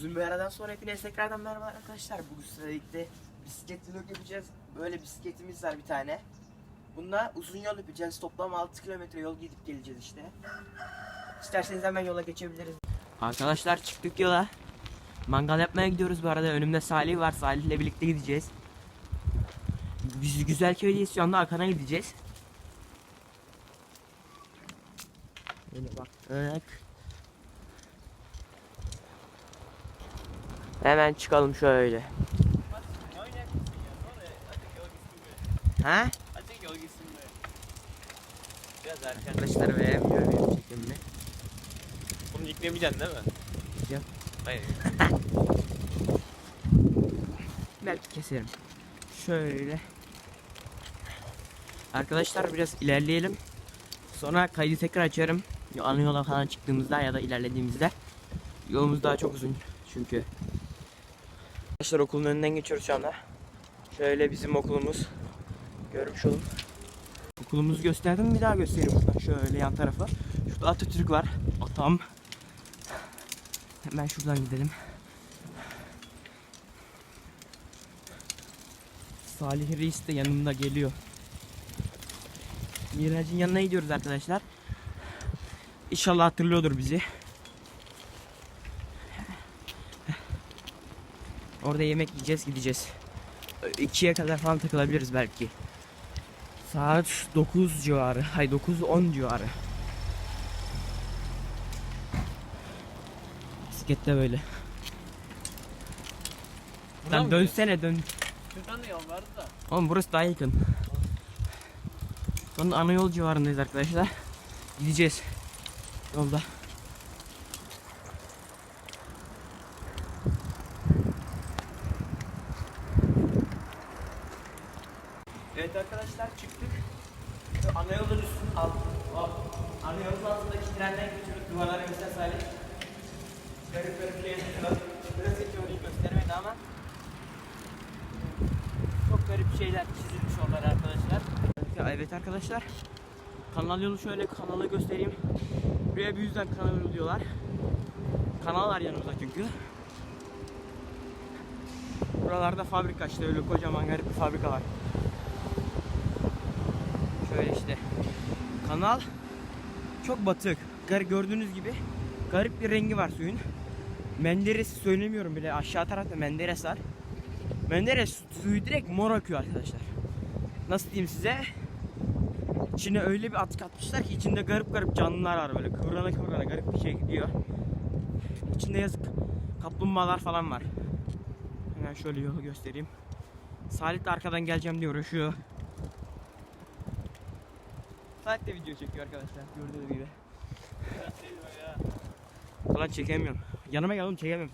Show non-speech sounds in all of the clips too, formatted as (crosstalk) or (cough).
Uzun bir aradan sonra hepinize tekrardan merhaba arkadaşlar. Bugün sizlerle birlikte bisiklet vlog yapacağız. Böyle bisikletimiz var bir tane. Bununla uzun yol yapacağız. Toplam 6 kilometre yol gidip geleceğiz işte. İsterseniz hemen yola geçebiliriz. Arkadaşlar çıktık yola. Mangal yapmaya gidiyoruz bu arada. Önümde Salih var. Salih'le birlikte gideceğiz. Biz güzel köydeyiz şu anda Akan'a gideceğiz. Böyle baktık. Hemen çıkalım şöyle. Ha? Biraz arkadaşlar beğenmiyor benim çekimimi. Bunu yüklemeyeceksin değil mi? Yok. Hayır. (laughs) Belki keserim. Şöyle. Arkadaşlar biraz ilerleyelim. Sonra kaydı tekrar açarım. Ana yola falan çıktığımızda ya da ilerlediğimizde. Yolumuz daha çok uzun çünkü. Arkadaşlar okulun önünden geçiyoruz şu anda. Şöyle bizim okulumuz. Görmüş olun. Okulumuzu gösterdim bir daha göstereyim buradan. Şöyle yan tarafa. Şurada Atatürk var. Atam. Hemen şuradan gidelim. Salih Reis de yanımda geliyor. Miraç'ın yanına gidiyoruz arkadaşlar. İnşallah hatırlıyordur bizi. Orada yemek yiyeceğiz gideceğiz. 2'ye kadar falan takılabiliriz belki. Saat 9 civarı. Hay 9-10 civarı. Bisiklette böyle. Lan dönsene dön. Şuradan da yol vardı da. Oğlum burası daha yakın. Şu anda ana yol civarındayız arkadaşlar. Gideceğiz. Yolda. Evet arkadaşlar çıktık. Şu ana yolun üstünün alt, alt, ana yolun altındaki trenden geçiyoruz. Duvarlara mesela Salih. Garip garip şey yapıyor. Biraz hiç orayı göstermedi ama çok garip şeyler çizilmiş onlar arkadaşlar. Evet arkadaşlar. Kanal yolu şöyle kanalı göstereyim. Buraya bir yüzden kanal yolu diyorlar. Kanal var yanımızda çünkü. Buralarda fabrika işte öyle kocaman garip bir fabrika var. Şöyle işte. Kanal çok batık. Gar gördüğünüz gibi garip bir rengi var suyun. Menderes söylemiyorum bile. Aşağı tarafta Menderes var. Menderes suyu direkt mor akıyor arkadaşlar. Nasıl diyeyim size? İçine öyle bir atık atmışlar ki içinde garip garip canlılar var böyle kıvrana kıvrana garip bir şey gidiyor. İçinde yazık kaplumbağalar falan var. Hemen şöyle yolu göstereyim. Salih de arkadan geleceğim diye uğraşıyor. Salih de video çekiyor arkadaşlar gördüğünüz gibi. Falan çekemiyorum. Yanıma gel oğlum seni.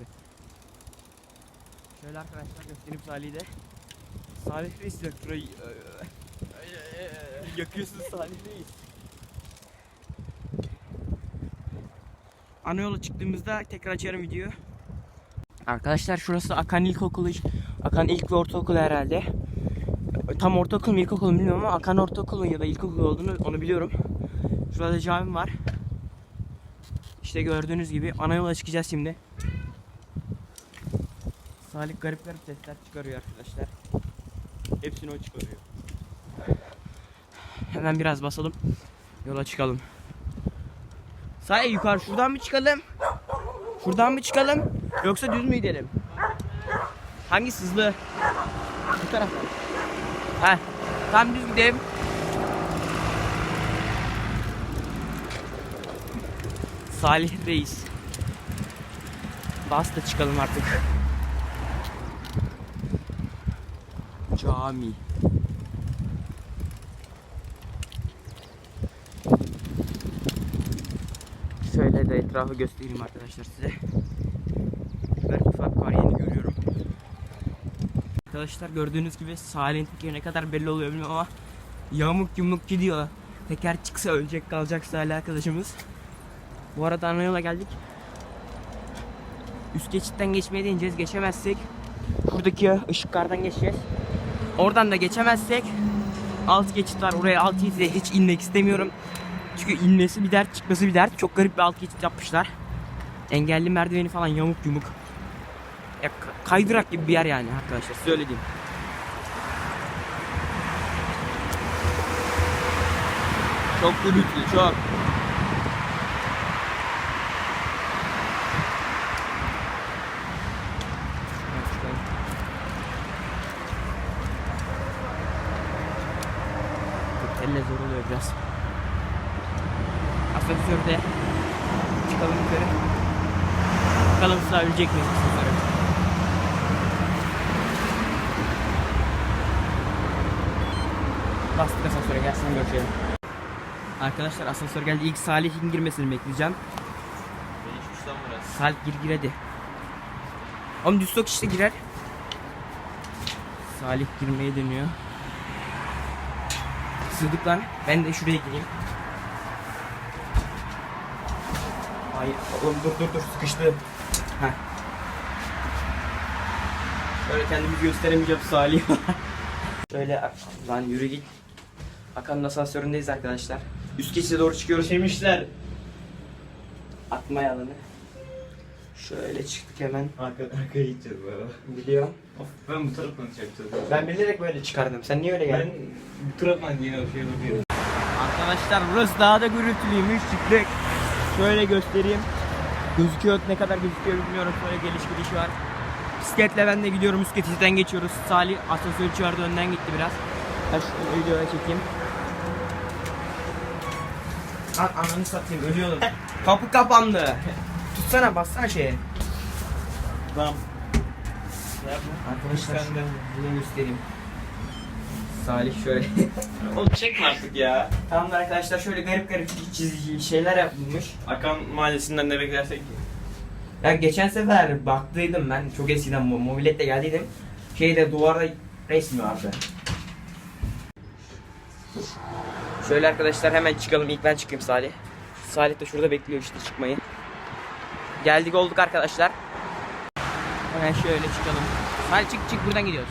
Şöyle arkadaşlar göstereyim Salih'i de. Salih Reis yak şurayı. Yakıyorsun Salih Reis. Ana yola çıktığımızda tekrar açarım videoyu. Arkadaşlar şurası Akan İlkokulu. Akan İlk ve Ortaokulu herhalde. Tam ortaokul mu ilkokul mu bilmiyorum ama Akan Ortaokulu ya da ilkokul olduğunu onu biliyorum. Şurada cami var. İşte gördüğünüz gibi ana yola çıkacağız şimdi. Salih garip garip sesler çıkarıyor arkadaşlar. Hepsini o çıkarıyor. Hemen biraz basalım. Yola çıkalım. Salih yukarı şuradan mı çıkalım? Şuradan mı çıkalım? Yoksa düz mü gidelim? Hangisi hızlı? Bu taraftan. Ha, tam düz gidelim. Salih Reis. Bas da çıkalım artık. Cami. Şöyle de etrafı göstereyim arkadaşlar size. Belki fabrika var yeni görüyorum. Arkadaşlar gördüğünüz gibi Salih'in tekeri ne kadar belli oluyor bilmiyorum ama yamuk yumuk gidiyor. Teker çıksa ölecek kalacak Salih arkadaşımız. Bu arada ana yola geldik. Üst geçitten geçmeye deneyeceğiz. Geçemezsek şuradaki ışıklardan geçeceğiz. Oradan da geçemezsek alt geçit var. Oraya alt geçide hiç inmek istemiyorum. Çünkü inmesi bir dert, çıkması bir dert. Çok garip bir alt geçit yapmışlar. Engelli merdiveni falan yamuk yumuk. Ya, ka- kaydırak gibi bir yer yani arkadaşlar size öyle diyeyim. Çok gürültülü çok. Evet, çıkalım. Çok elle zor oluyor biraz. Asansörde çıkalım yukarı. Bakalım sığabilecek miyiz asansöre? Bastık asansöre gelsin görüşelim. Arkadaşlar asansör geldi. İlk Salih'in girmesini bekleyeceğim. Salih gir gir hadi. Düz sok işte girer. Salih girmeye dönüyor. Sığdık lan. Ben de şuraya gireyim. Hayır. Oğlum dur dur dur sıkıştı. Heh. Şöyle kendimi gösteremeyeceğim Salih. (laughs) Şöyle lan yürü git. Akan'ın asansöründeyiz arkadaşlar. Üst geçide doğru çıkıyoruz. Çemişler. Atma alanı. Şöyle çıktık hemen. Arka, arkaya gideceğiz bu arada. Biliyorum. Of ben bu taraftan çekeceğim. Ben bilerek böyle çıkardım. Sen niye öyle Ben geldin? bu taraftan yine o şeye bakıyorum. Arkadaşlar burası daha da gürültülüymüş. Çıktık. Şöyle göstereyim. Gözüküyor ne kadar gözüküyor bilmiyorum. Böyle geliş gidiş var. Bisikletle ben de gidiyorum. Geçitten geçiyoruz. Salih asansör çağırdı önden gitti biraz. Ben şu videoya çekeyim. An ananı satayım ölüyordum. Kapı kapandı. Tutsana bassana şeye. Tamam. Arkadaşlar bunu göstereyim. Salih şöyle. (laughs) Oğlum çekme artık ya. Tamam da arkadaşlar şöyle garip garip çizici şeyler yapılmış. Akan mahallesinden ne beklersek. Ya geçen sefer baktıydım ben çok eskiden mo- mobiletle geldiydim. Şeyde duvarda resmi vardı. Şöyle arkadaşlar hemen çıkalım. İlk ben çıkayım Salih. Salih de şurada bekliyor işte çıkmayı. Geldik olduk arkadaşlar. Hemen şöyle çıkalım. Salih çık çık buradan gidiyoruz.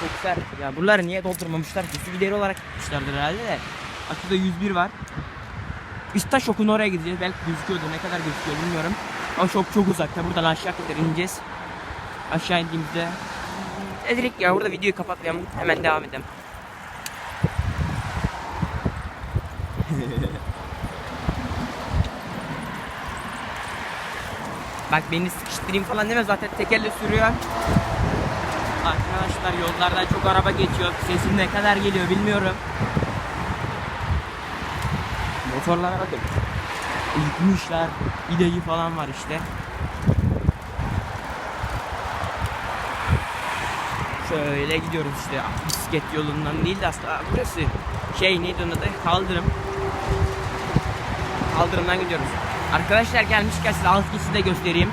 Çok sert. Ya buraları niye doldurmamışlar? Su gideri olarak gitmişlerdir herhalde de. Açıda 101 var. Biz taş şokun oraya gideceğiz. Belki gözüküyordu. Ne kadar gözüküyor bilmiyorum. Ama şok çok uzakta. Buradan aşağı kadar ineceğiz. Aşağı indiğimizde e ya burada videoyu kapatmayalım. Hemen devam edelim. (laughs) Bak beni sıkıştırayım falan deme zaten tekerle sürüyor. Arkadaşlar yollardan çok araba geçiyor. Sesim ne kadar geliyor bilmiyorum. Motorlara bakın. Yıkmışlar. İdeyi falan var işte. Şöyle gidiyoruz işte bisiklet yolundan değil de aslında burası şey neydi onun adı kaldırım. Kaldırımdan gidiyoruz. Arkadaşlar gelmişken size alt geçidi de göstereyim.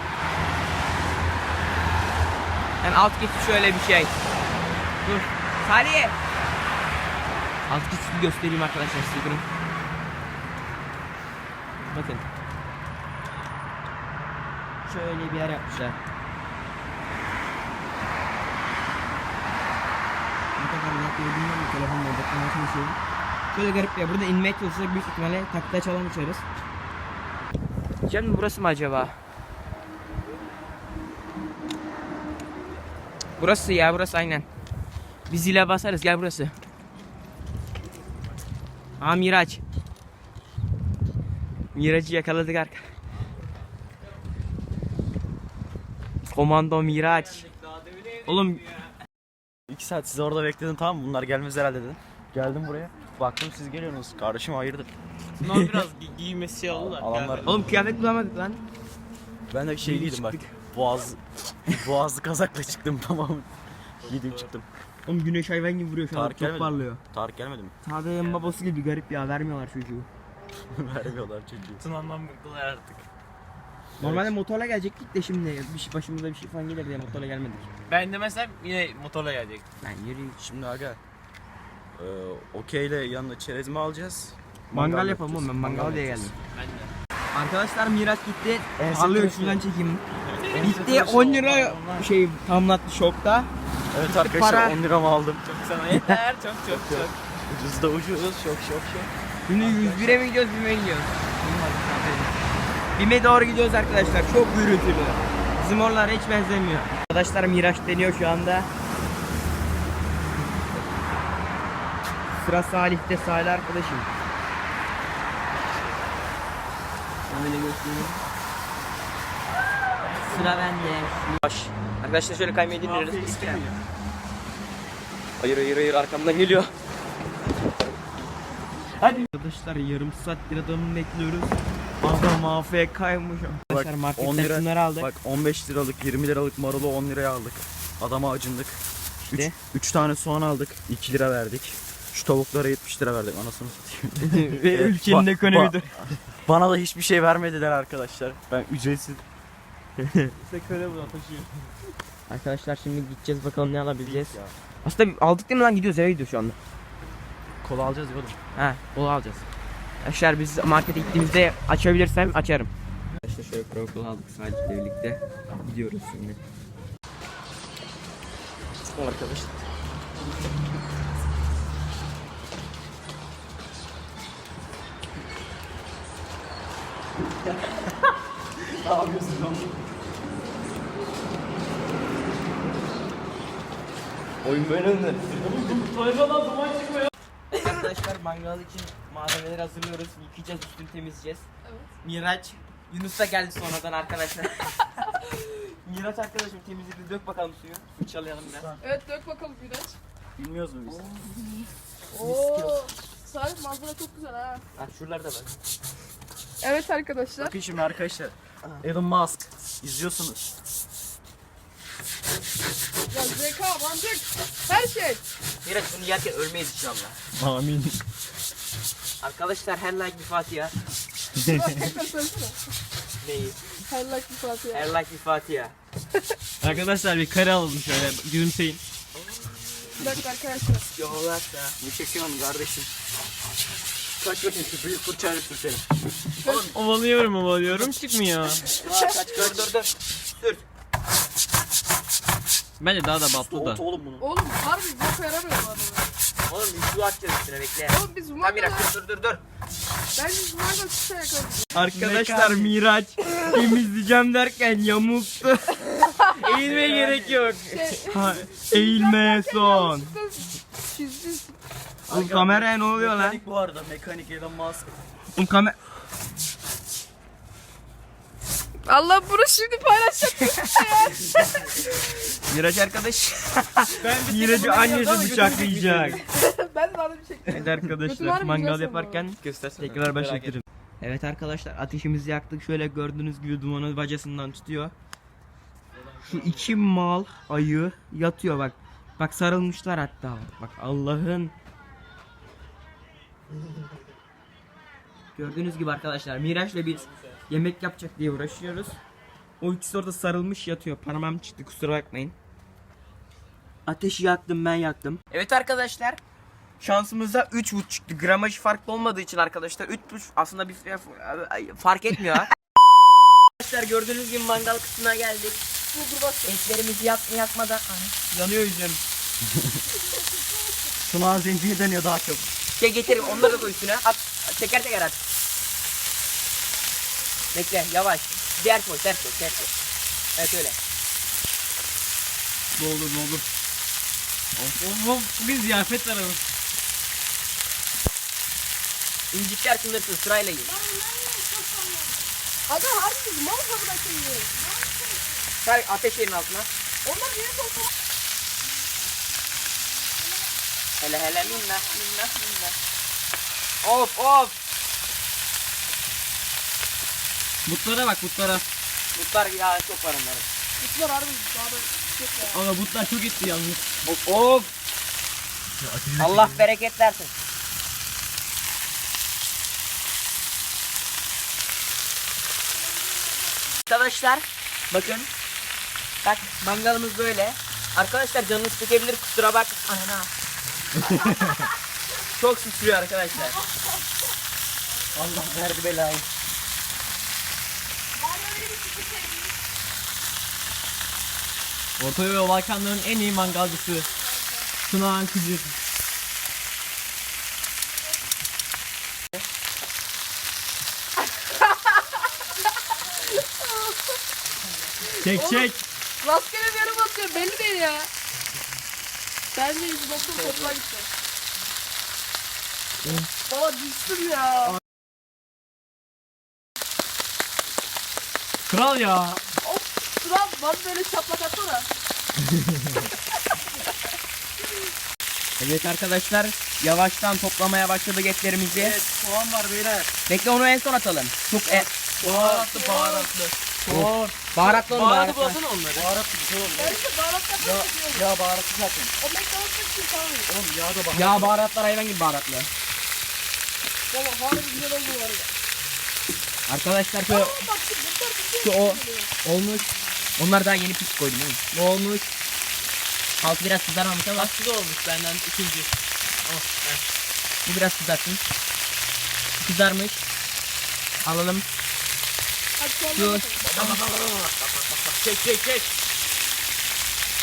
Yani alt geçit şöyle bir şey. Dur. Salih. Alt geçidi göstereyim arkadaşlar size durun. Bakın. Şöyle bir yer yapmışlar. Ne kadar net bilmiyorum telefonla bakmaya çalışıyorum. Şöyle garip yer. Burada inmeye çalışsak büyük ihtimalle takla çalan içeriz. Şimdi burası mı acaba? Burası ya burası aynen. Biz zile basarız gel burası. Aa Miraç. Miraç'ı yakaladık arka. Komando Miraç. Oğlum 2 saat sizi orada bekledim tamam mı? Bunlar gelmez herhalde dedim. Geldim buraya. Baktım siz geliyorsunuz. Kardeşim hayırdır? Bunlar biraz gi- giymesi. (laughs) Alanlar- Yani- oğlum kıyafet bulamadık lan. Ben de şey Yeni giydim bak. Boğaz (laughs) boğazlı kazakla çıktım tamam? Giydim çıktım. Oğlum güneş hayvan gibi vuruyor şu an Tarık çok gelmedi mi? parlıyor. Tarık gelmedi mi? Tarık'ın babası gibi garip ya vermiyorlar çocuğu. (laughs) Vermiyorlar çocuğu. Tuna'ndan bıktılar artık. Normalde motorla gelecektik de şimdi bir şey, başımıza bir şey falan gelir diye motorla gelmedik. Ben demesem yine motorla gelecek. Ben yürüyeyim. Şimdi aga e, okeyle yanına çerezmi alacağız. Mangal yapalım oğlum ben mangal diye yapacağız. geldim. Ben de. Arkadaşlar Miraç gitti. En Parlıyor şuradan çekeyim. Sevdiğim 10 lira şey tamlattı şokta. Evet arkadaşlar para. 10 liramı aldım. Çok sana yeter. çok çok çok. Ucuz da ucuz. Şok şok şok. Şimdi 101'e mi gidiyoruz 101'e mi gidiyoruz? Bime doğru gidiyoruz arkadaşlar. Çok gürültülü. Bizim oralara hiç benzemiyor. Arkadaşlar Miraç deniyor şu anda. Sıra Salih'te Salih arkadaşım. Şöyle göstereyim. Sıra bende. Baş. Arkadaşlar şöyle kaymayı dinliyoruz. Hayır hayır hayır arkamdan geliyor. Hadi. Arkadaşlar yarım saattir adamı bekliyoruz. Adam AFK kaymış. Arkadaşlar marketten 10 lira. şunları aldık. Bak 15 liralık 20 liralık marulu 10 liraya aldık. Adama acındık. 3 İşte. 3 tane soğan aldık. 2 lira verdik. Şu tavuklara 70 lira verdik. Anasını satayım. (laughs) Ve ülkenin Ba- ekonomi ba- Bana da hiçbir şey vermediler arkadaşlar. Ben ücretsiz. Arkadaşlar şimdi gideceğiz bakalım ne alabileceğiz. Aslında aldık değil mi lan gidiyoruz eve gidiyoruz şu anda. Kola alacağız ya oğlum. He onu alacağız. Arkadaşlar biz markete gittiğimizde açabilirsem açarım. Arkadaşlar şöyle krokul aldık Salih'le birlikte. Gidiyoruz şimdi. Arkadaşlar. (laughs) Oyun böyle mi? Arkadaşlar mangal için malzemeleri hazırlıyoruz. Yıkayacağız, üstünü temizleyeceğiz. Miraç, Yunus da geldi sonradan arkadaşlar. (laughs) Miraç arkadaşım temizledi. Dök bakalım suyu. Fırçalayalım biraz. Evet dök bakalım Güneş. Bilmiyoruz mu biz? Oo. Salih manzara çok güzel ha. Ha şuralarda bak. Evet arkadaşlar. Bakın şimdi arkadaşlar. Elon Musk izliyorsunuz. Ya zeka, mantık, her şey. Miraç bunu yerken ölmeyiz inşallah. Amin. Arkadaşlar her like bir Fatiha. (laughs) Neyi? Her like bir Fatiha. Her like bir Fatiha. Arkadaşlar bir kare alalım şöyle gülümseyin. Bir dakika arkadaşlar. Yollarsa. Ne çekiyorsun kardeşim? Kaç bakayım şu büyük fırçayla sürtelim. Ovalıyorum ovalıyorum çıkmıyor. Kaç dur dur dur. Sür. Bence daha da batlı da. Oğlum bunu. Oğlum harbi boka yaramıyor bu adamı. Oğlum bir su atacağız üstüne bekle. Oğlum biz Tamam Zumar'da Miraç dur dur dur. bence Zumar'da sıçra yakalım. Arkadaşlar Miraç (laughs) temizleyeceğim derken yamulttu. (laughs) Eğilmeye gerek yok. Ha, eğilme son. Çizdi. Oğlum kameraya ne oluyor lan? Mekanik bu arada mekanik Elon Musk. Oğlum kamera... Allah bunu şimdi paylaşacak. (laughs) Miraç arkadaş. Miraç'ı annesi bıçaklayacak. (laughs) ben de da bir şey. Evet var arkadaşlar mı? mangal yaparken Göstersene. tekrar başlatırım. Evet arkadaşlar ateşimizi yaktık. Şöyle gördüğünüz gibi dumanı bacasından tutuyor. Şu iki mal ayı yatıyor bak. Bak sarılmışlar hatta. Bak Allah'ın Gördüğünüz gibi arkadaşlar Miraç'la biz yemek yapacak diye uğraşıyoruz. O ikisi orada sarılmış yatıyor. Parmağım çıktı kusura bakmayın. Ateşi yaktım ben yaktım. Evet arkadaşlar. Şansımıza 3 buç çıktı. Gramajı farklı olmadığı için arkadaşlar 3 buç aslında bir fark etmiyor (laughs) arkadaşlar gördüğünüz gibi mangal kısmına geldik. Etlerimizi yak yakmadan Ay, yanıyor yüzüm. (laughs) Şuna zenciye deniyor daha çok. Şey getir onları da koy üstüne. At teker teker at. Bekle yavaş. Diğer koy ters koy ters koy. Evet öyle. Doldur doldur. Of of of bugün ziyafet var ama. İncikler sınırsız sırayla yiyin. Aga harbi biz mal kapıda şey Ver ateş yerin altına. Onlar yeni sokak. Hele hele minna minna minna. Of of. Butlara bak butlara. Butlar ya çok var onların. Bunlar harbi daha da şey ya. Ama butlar çok etti yalnız. Of of. Allah bereket versin. Arkadaşlar bakın. Bak mangalımız böyle. Arkadaşlar canınız çekebilir kusura bak. Ana. (laughs) Çok sıçrıyor arkadaşlar. Allah verdi belayı. Orta ve Balkanların en iyi mangalcısı. Tunağan Kıcır. Çek Oğlum. çek. Rastgele bir yere basıyor belli değil ya. Bence 190 topla gitti. Baba düştüm ya. Kral ya. Of Turan bana böyle şaplak atsana. Evet arkadaşlar yavaştan toplamaya başladık etlerimizi. Evet soğan var beyler. Bekle onu en son atalım. Çok e Baharatlı baharatlı. Soğan. baharatlı onu Baharatı baharatlı. bulasana onları. Baharatlı güzel olur. Ben işte baharatlar Ya, nasıl diyorum. ya baharatlı zaten. O McDonald's'ta için tamam. Oğlum yağ da baharatlı. Ya baharatlar hayvan gibi baharatlı. Baba harbi güzel oldu bu arada. Arkadaşlar şu bak şu bunlar bir Şu şey o. olmuş. Onlar daha yeni pis koydum oğlum. Bu olmuş. Altı biraz kızarmamış ama da olmuş benden ikinci. Oh, bu biraz kızarsın. Kızarmış. Alalım. Hadi sonra Şu bakalım. Çek çek çek.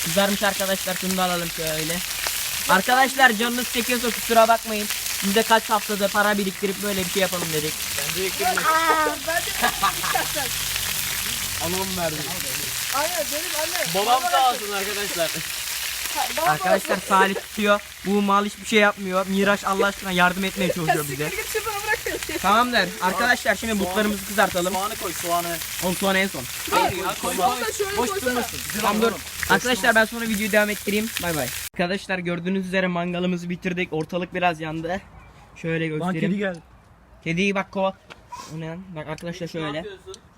kızarmış arkadaşlar şunu da alalım şöyle. Arkadaşlar canınız çekiyorsa kusura bakmayın. Biz de kaç haftada para biriktirip böyle bir şey yapalım dedik. Bence eklemiş. Aa, ben de istersen. Anam verdi. Aynen benim anne. Babam sağ olsun arkadaşlar. Arkadaşlar Salih tutuyor. Bu mal hiçbir şey yapmıyor. Miraç Allah aşkına yardım etmeye çalışıyor bize. Tamam der. Arkadaşlar şimdi butlarımızı kızartalım. Soğanı koy soğanı. Onu sonra en son. Hayır ya koy Boş durmasın. Tamam dur. Arkadaşlar ben sonra videoyu devam ettireyim. Bay bay. Arkadaşlar gördüğünüz üzere mangalımızı bitirdik. Ortalık biraz yandı. Şöyle Lan göstereyim. kedi gel. Kediyi bak kova. O ne lan? Bak arkadaşlar şöyle.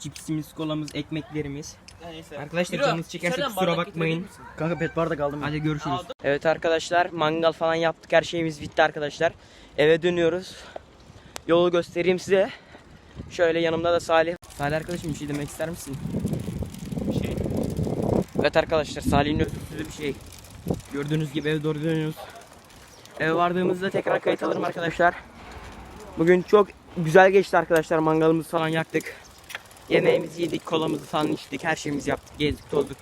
Cipsimiz, kolamız, ekmeklerimiz. Neyse. Arkadaşlar Yürü, canınız çekerse kusura bakmayın. Kanka pet bardak aldım ben. Hadi görüşürüz. Evet arkadaşlar mangal falan yaptık. Her şeyimiz bitti arkadaşlar. Eve dönüyoruz. Yolu göstereyim size. Şöyle yanımda da Salih. Salih arkadaşım bir şey demek ister misin? Şey. Evet arkadaşlar Salih'in özürsüzü bir şey. Gördüğünüz gibi eve doğru dönüyoruz. Eve vardığımızda tekrar kayıt alırım arkadaşlar. Bugün çok güzel geçti arkadaşlar. Mangalımızı falan yaktık. Yemeğimizi yedik, kolamızı falan içtik. Her şeyimizi yaptık, gezdik, tozduk.